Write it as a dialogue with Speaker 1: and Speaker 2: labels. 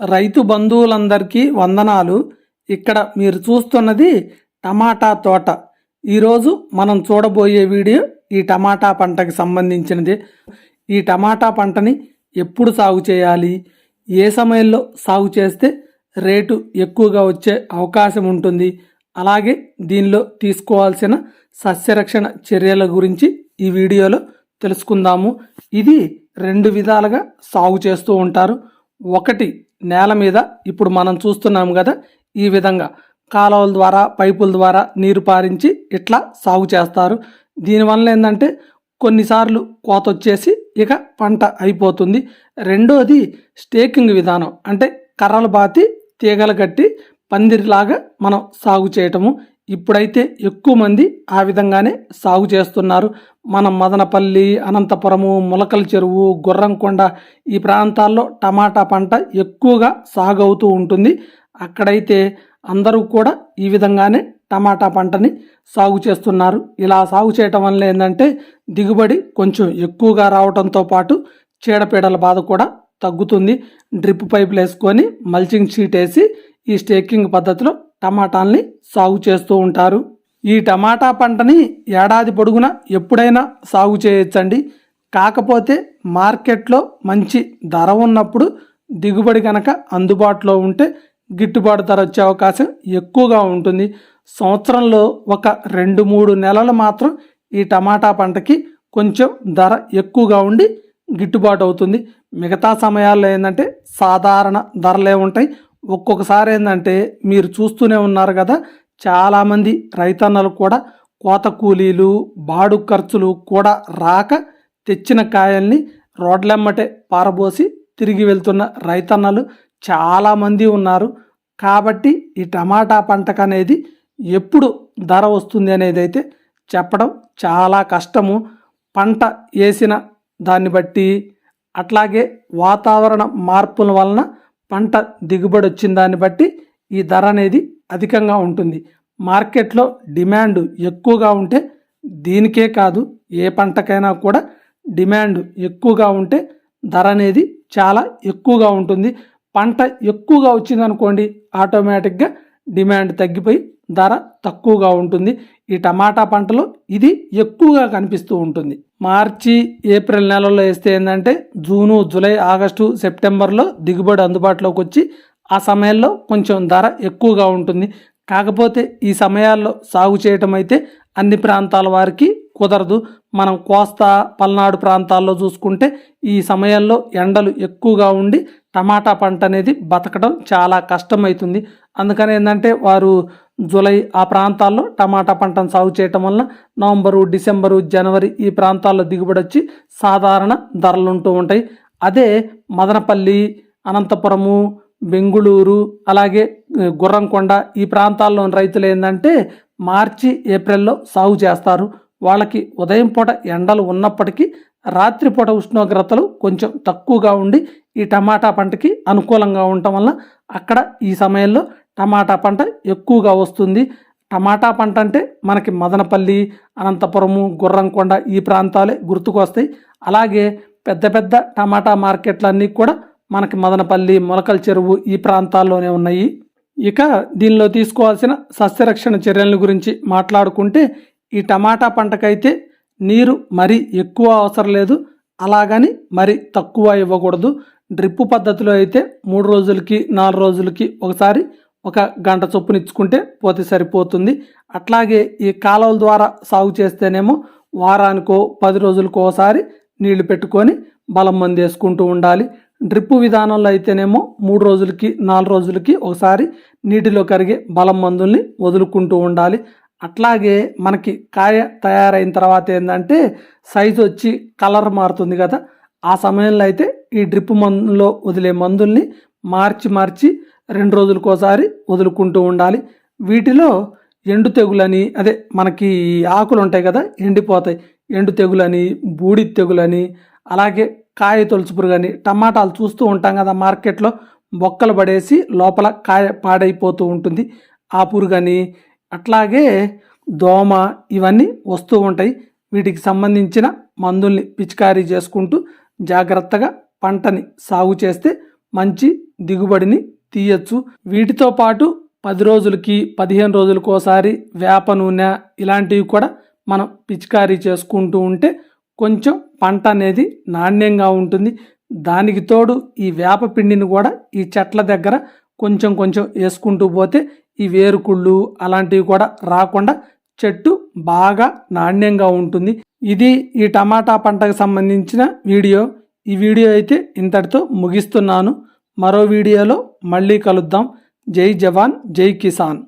Speaker 1: రైతు బంధువులందరికీ వందనాలు. ఇక్కడ మీరు చూస్తున్నది టమాటా తోట. ఈరోజు మనం చూడబోయే వీడియో ఈ టమాటా పంటకి సంబంధించినది. ఈ టమాటా పంటని ఎప్పుడు సాగు చేయాలి? ఏ సమయంలో సాగు చేస్తే రేటు ఎక్కువగా వచ్చే అవకాశం ఉంటుంది? అలాగే దీనిలో తీసుకోవాల్సిన సస్యరక్షణ చర్యల గురించి ఈ వీడియోలో తెలుసుకుందాము. ఇది రెండు విధాలుగా సాగు చేస్తూ ఉంటారు. ఒకటి నేల మీద ఇప్పుడు మనం చూస్తున్నాం కదా ఈ విధంగా కాలువల ద్వారా పైపుల ద్వారా నీరు పారించి ఇట్లా సాగు చేస్తారు. దీనివల్ల ఏంటంటే కొన్నిసార్లు కోత వచ్చేసి ఇక పంట అయిపోతుంది. రెండోది స్టేకింగ్ విధానం. అంటే కర్రలు బాతి తీగలు కట్టి పందిరిలాగా మనం సాగు చేయటము. ఇప్పుడైతే ఎక్కువ మంది ఆ విధంగానే సాగు చేస్తున్నారు. మన మదనపల్లి అనంతపురము ములకల చెరువు గుర్రంకొండ ఈ ప్రాంతాల్లో టమాటా పంట ఎక్కువగా సాగు అవుతూ ఉంటుంది. అక్కడైతే అందరూ కూడా ఈ విధంగానే టమాటా పంటని సాగు చేస్తున్నారు. ఇలా సాగు చేయటం వల్ల ఏంటంటే దిగుబడి కొంచెం ఎక్కువగా రావడంతో పాటు చీడపీడల బాధ కూడా తగ్గుతుంది. డ్రిప్ పైపులు వేసుకొని మల్చింగ్ షీట్ వేసి ఈ స్టేకింగ్ పద్ధతిలో టమాటాల్ని సాగు చేస్తూ ఉంటారు. ఈ టమాటా పంటని ఏడాది పొడుగునా ఎప్పుడైనా సాగు చేయొచ్చండి. కాకపోతే మార్కెట్లో మంచి ధర ఉన్నప్పుడు దిగుబడి కనుక అందుబాటులో ఉంటే గిట్టుబాటు ధర వచ్చే అవకాశం ఎక్కువగా ఉంటుంది. సంవత్సరంలో ఒక రెండు మూడు నెలలు మాత్రం ఈ టమాటా పంటకి కొంచెం ధర ఎక్కువగా ఉండి గిట్టుబాటు అవుతుంది. మిగతా సమయాల్లో ఏంటంటే సాధారణ ధరలే ఉంటాయి. ఒక్కొక్కసారి ఏంటంటే మీరు చూస్తూనే ఉన్నారు కదా చాలామంది రైతన్నలు కూడా కోత కూలీలు బాడు ఖర్చులు కూడా రాక తెచ్చిన కాయల్ని రోడ్లెమ్మటే పారబోసి తిరిగి వెళ్తున్న రైతన్నలు చాలామంది ఉన్నారు. కాబట్టి ఈ టమాటా పంటకు అనేది ఎప్పుడు ధర వస్తుంది అనేది అయితే చెప్పడం చాలా కష్టము. పంట వేసిన దాన్ని బట్టి అట్లాగే వాతావరణ మార్పుల వలన పంట దిగుబడి వచ్చిన దాన్ని బట్టి ఈ ధర అనేది అధికంగా ఉంటుంది. మార్కెట్లో డిమాండ్ ఎక్కువగా ఉంటే దీనికే కాదు ఏ పంటకైనా కూడా డిమాండ్ ఎక్కువగా ఉంటే ధర అనేది చాలా ఎక్కువగా ఉంటుంది. పంట ఎక్కువగా వచ్చిందనుకోండి ఆటోమేటిక్గా డిమాండ్ తగ్గిపోయి ధర తక్కువగా ఉంటుంది. ఈ టమాటా పంటలో ఇది ఎక్కువగా కనిపిస్తూ ఉంటుంది. మార్చి ఏప్రిల్ నెలల్లో వేస్తే ఏంటంటే జూను జూలై ఆగస్టు సెప్టెంబర్లో దిగుబడి అందుబాటులోకి వచ్చి ఆ సమయంలో కొంచెం ధర ఎక్కువగా ఉంటుంది. కాకపోతే ఈ సమయాల్లో సాగు చేయటం అయితే అన్ని ప్రాంతాల వారికి కుదరదు. మనం కోస్తా పల్నాడు ప్రాంతాల్లో చూసుకుంటే ఈ సమయంలో ఎండలు ఎక్కువగా ఉండి టమాటా పంట అనేది బతకడం చాలా కష్టమవుతుంది అందుకని ఏంటంటే వారు జూలై ఆ ప్రాంతాల్లో టమాటా పంటను సాగు చేయటం వల్ల నవంబరు డిసెంబరు జనవరి ఈ ప్రాంతాల్లో దిగుబడి వచ్చి సాధారణ ధరలు ఉంటూ ఉంటాయి. అదే మదనపల్లి అనంతపురము బెంగుళూరు అలాగే గుర్రంకొండ ఈ ప్రాంతాల్లోని రైతులు ఏంటంటే మార్చి ఏప్రిల్లో సాగు చేస్తారు. వాళ్ళకి ఉదయం పూట ఎండలు ఉన్నప్పటికీ రాత్రిపూట ఉష్ణోగ్రతలు కొంచెం తక్కువగా ఉండి ఈ టమాటా పంటకి అనుకూలంగా ఉండటం వల్ల అక్కడ ఈ సమయంలో టమాటా పంట ఎక్కువగా వస్తుంది. టమాటా పంట అంటే మనకి మదనపల్లి అనంతపురము గుర్రంకొండ ఈ ప్రాంతాలే గుర్తుకొస్తాయి. అలాగే పెద్ద పెద్ద టమాటా మార్కెట్లన్నీ కూడా మనకి మదనపల్లి మొలకల చెరువు ఈ ప్రాంతాల్లోనే ఉన్నాయి. ఇక దీనిలో తీసుకోవాల్సిన సస్యరక్షణ చర్యల గురించి మాట్లాడుకుంటే ఈ టమాటా పంటకైతే నీరు మరీ ఎక్కువ అవసరం లేదు. అలాగని మరి తక్కువ ఇవ్వకూడదు. డ్రిప్ పద్ధతిలో అయితే మూడు రోజులకి నాలుగు రోజులకి ఒకసారి ఒక గంట చొప్పున ఇచ్చుకుంటే పోతే సరిపోతుంది. అట్లాగే ఈ కాలువల ద్వారా సాగు చేస్తేనేమో వారానికో పది రోజులకో ఒకసారి నీళ్ళు పెట్టుకొని బలం మంది వేసుకుంటూ ఉండాలి. డ్రిప్ విధానంలో అయితేనేమో మూడు రోజులకి నాలుగు రోజులకి ఒకసారి నీటిలో కరిగే బలం మందుల్ని వదులుకుంటూ ఉండాలి. అట్లాగే మనకి కాయ తయారైన తర్వాత ఏంటంటే సైజు వచ్చి కలర్ మారుతుంది కదా. ఆ సమయంలో అయితే ఈ డ్రిప్ మందులో వదిలే మందుల్ని మార్చి మార్చి రెండు రోజులకోసారి వదులుకుంటూ ఉండాలి. వీటిలో ఎండు తెగులని అదే మనకి ఆకులు ఉంటాయి కదా ఎండిపోతాయి. ఎండు తెగులని బూడి తెగులని అలాగే కాయ తొలుచు పురుగని టమాటాలు చూస్తూ ఉంటాం కదా మార్కెట్లో బొక్కలు పడేసి లోపల కాయ పాడైపోతూ ఉంటుంది. ఆ పురుగని అట్లాగే దోమ ఇవన్నీ వస్తూ ఉంటాయి. వీటికి సంబంధించిన మందుల్ని పిచికారీ చేసుకుంటూ జాగ్రత్తగా పంటని సాగు చేస్తే మంచి దిగుబడిని తీయచ్చు. వీటితో పాటు పది రోజులకి పదిహేను రోజులకోసారి ఒకసారి వేప నూనె ఇలాంటివి కూడా మనం పిచికారీ చేసుకుంటూ ఉంటే కొంచెం పంట అనేది నాణ్యంగా ఉంటుంది. దానికి తోడు ఈ వేప పిండిని కూడా ఈ చెట్ల దగ్గర కొంచెం కొంచెం వేసుకుంటూ పోతే ఈ వేరుకుళ్ళు అలాంటివి కూడా రాకుండా చెట్టు బాగా నాణ్యంగా ఉంటుంది. ఇది ఈ టమాటా పంటకు సంబంధించిన వీడియో. ఈ వీడియో అయితే ఇంతటితో ముగిస్తున్నాను. మరో వీడియోలో మళ్ళీ కలుద్దాం. జై జవాన్ జై కిసాన్.